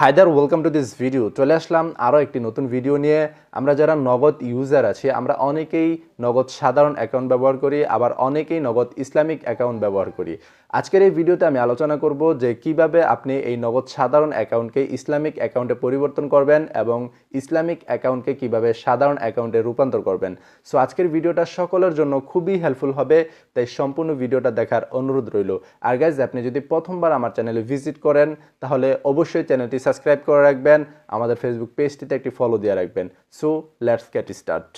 Hi there welcome to this video চলে আসলাম আরও একটি নতুন ভিডিও নিয়ে। আমরা যারা নগদ ইউজার আছি, আমরা অনেকেই নগদ সাধারণ অ্যাকাউন্ট ব্যবহার করি, আবার অনেকেই নগদ ইসলামিক অ্যাকাউন্ট ব্যবহার করি। আজকের এই ভিডিওতে আমি আলোচনা করব যে কীভাবে আপনি এই নগদ সাধারণ অ্যাকাউন্টকে ইসলামিক অ্যাকাউন্টে পরিবর্তন করবেন এবং ইসলামিক অ্যাকাউন্টকে কীভাবে সাধারণ অ্যাকাউন্টে রূপান্তর করবেন। সো আজকের ভিডিওটা সকলের জন্য খুবই হেল্পফুল হবে, তাই সম্পূর্ণ ভিডিওটা দেখার অনুরোধ রইল। আর গাইজ আপনি যদি প্রথমবার আমার চ্যানেলে ভিজিট করেন, তাহলে অবশ্যই চ্যানেলটি সাবস্ক্রাইব করে রাখবেন। আমাদের ফেসবুক পেজটিতে একটি ফলো দিয়ে রাখবেন। So let's get start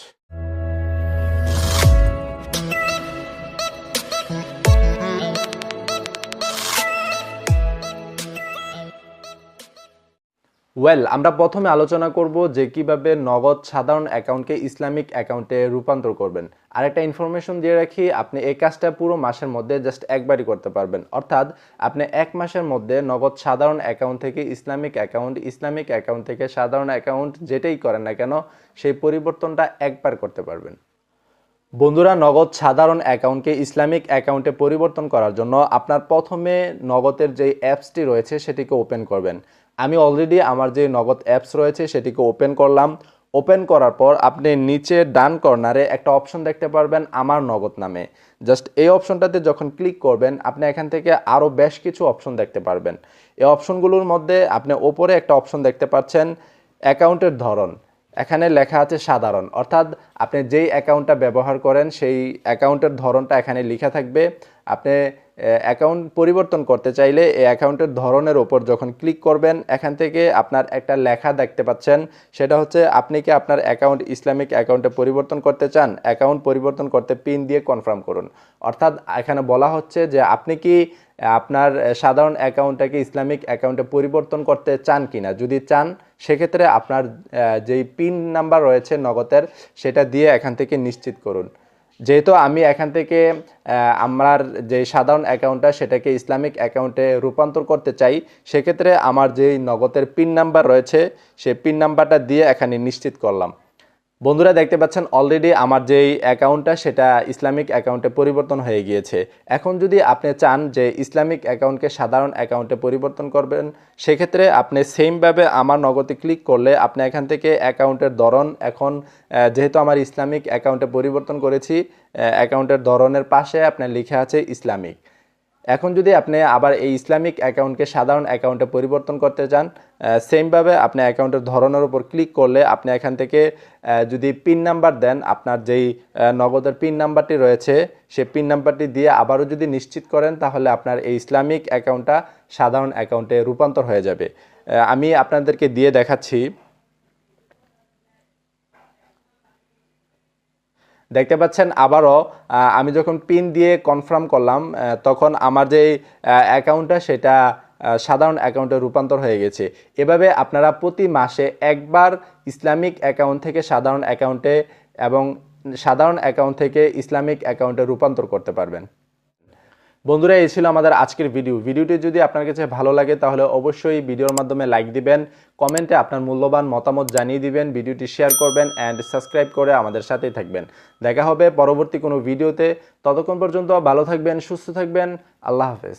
well আমরা প্রথমে আলোচনা করব যে কীভাবে নগদ সাধারণ অ্যাকাউন্টকে ইসলামিক অ্যাকাউন্টে রূপান্তর করবেন। আরেকটা ইনফরমেশন দিয়ে রাখি, আপনি এই কাজটা পুরো মাসের মধ্যে জাস্ট একবারই করতে পারবেন। অর্থাৎ আপনি এক মাসের মধ্যে নগদ সাধারণ অ্যাকাউন্ট থেকে ইসলামিক অ্যাকাউন্ট ইসলামিক অ্যাকাউন্ট থেকে সাধারণ অ্যাকাউন্ট যেটাই করেন না কেন, সেই পরিবর্তনটা একবার করতে পারবেন। বন্ধুরা, নগদ সাধারণ অ্যাকাউন্টকে ইসলামিক অ্যাকাউন্টে পরিবর্তন করার জন্য আপনার প্রথমে নগদের যে অ্যাপসটি রয়েছে সেটিকে ওপেন করবেন। আমি অলরেডি আমার যে নগদ অ্যাপস রয়েছে সেটিকে ওপেন করলাম। ওপেন করার পর আপনি নিচে ডান কর্নারে একটা অপশন দেখতে পারবেন, আমার নগদ নামে। জাস্ট এই অপশনটাতে যখন ক্লিক করবেন, আপনি এখান থেকে আরও বেশ কিছু অপশন দেখতে পারবেন। এই অপশনগুলোর মধ্যে আপনি ওপরে একটা অপশন দেখতে পাচ্ছেন, অ্যাকাউন্টের ধরন। এখানে লেখা আছে সাধারণ। অর্থাৎ আপনি যেই অ্যাকাউন্টটা ব্যবহার করেন, সেই অ্যাকাউন্টের ধরনটা এখানে লেখা থাকবে। আপনি অ্যাকাউন্ট পরিবর্তন করতে চাইলে এই অ্যাকাউন্টের ধরনের ওপর যখন ক্লিক করবেন, এখান থেকে আপনার একটা লেখা দেখতে পাচ্ছেন। সেটা হচ্ছে, আপনি কি আপনার অ্যাকাউন্ট ইসলামিক অ্যাকাউন্টে পরিবর্তন করতে চান? অ্যাকাউন্ট পরিবর্তন করতে পিন দিয়ে কনফার্ম করুন। অর্থাৎ, এখানে বলা হচ্ছে যে, আপনি কি আপনার সাধারণ অ্যাকাউন্টটাকে ইসলামিক অ্যাকাউন্টে পরিবর্তন করতে চান কিনা? যদি চান, সেক্ষেত্রে আপনার যেই পিন নাম্বার রয়েছে নগদের, সেটা দিয়ে এখান থেকে নিশ্চিত করুন। যেহেতু আমি এখান থেকে আমার যে সাধারণ অ্যাকাউন্টটা, সেটাকে ইসলামিক অ্যাকাউন্টে রূপান্তর করতে চাই, সেক্ষেত্রে আমার যেই নগদের পিন নাম্বার রয়েছে সেই পিন নাম্বারটা দিয়ে এখানে নিশ্চিত করলাম। বন্ধুরা দেখতে পাচ্ছেন অলরেডি আমার যেই অ্যাকাউন্টটা সেটা ইসলামিক অ্যাকাউন্টে পরিবর্তন হয়ে গিয়েছে। এখন যদি আপনি চান যে ইসলামিক অ্যাকাউন্টকে সাধারণ অ্যাকাউন্টে পরিবর্তন করবেন, সেক্ষেত্রে আপনি সেমভাবে আমার নগদে ক্লিক করলে আপনি এখান থেকে অ্যাকাউন্টের ধরন এখন যেহেতু আমার ইসলামিক অ্যাকাউন্টে পরিবর্তন করেছি অ্যাকাউন্টের ধরনের পাশে আপনার লিখে আছে ইসলামিক। এখন যদি আপনি আবার এই ইসলামিক অ্যাকাউন্টকে সাধারণ অ্যাকাউন্টে পরিবর্তন করতে চান সেমভাবে আপনি অ্যাকাউন্টের ধরনের উপর ক্লিক করলে আপনি এখান থেকে যদি পিন নাম্বার দেন, আপনার যেই নগদের পিন নাম্বারটি রয়েছে, সে পিন নাম্বারটি দিয়ে আবারও যদি নিশ্চিত করেন, তাহলে আপনার এই ইসলামিক অ্যাকাউন্টটা সাধারণ অ্যাকাউন্টে রূপান্তর হয়ে যাবে। আমি আপনাদেরকে দিয়ে দেখাচ্ছি দেখতে পাচ্ছেন আবারও আমি যখন পিন দিয়ে কনফার্ম করলাম তখন আমার যে অ্যাকাউন্টটা সেটা সাধারণ অ্যাকাউন্টে রূপান্তর হয়ে গেছে। এভাবে আপনারা প্রতি মাসে একবার ইসলামিক অ্যাকাউন্ট থেকে সাধারণ অ্যাকাউন্টে এবং সাধারণ অ্যাকাউন্ট থেকে ইসলামিক অ্যাকাউন্টে রূপান্তর করতে পারবেন। বন্ধুরা, এই ছিল আমাদের আজকের ভিডিও ভিডিওটি যদি আপনার কাছে ভালো লাগে, তাহলে অবশ্যই ভিডিওর মাধ্যমে লাইক দিবেন কমেন্টে আপনার মূল্যবান মতামত জানিয়ে দিবেন ভিডিওটি শেয়ার করবেন অ্যান্ড সাবস্ক্রাইব করে আমাদের সাথেই থাকবেন। দেখা হবে পরবর্তী কোনো ভিডিওতে ততক্ষণ পর্যন্ত ভালো থাকবেন, সুস্থ থাকবেন, আল্লাহ হাফেজ।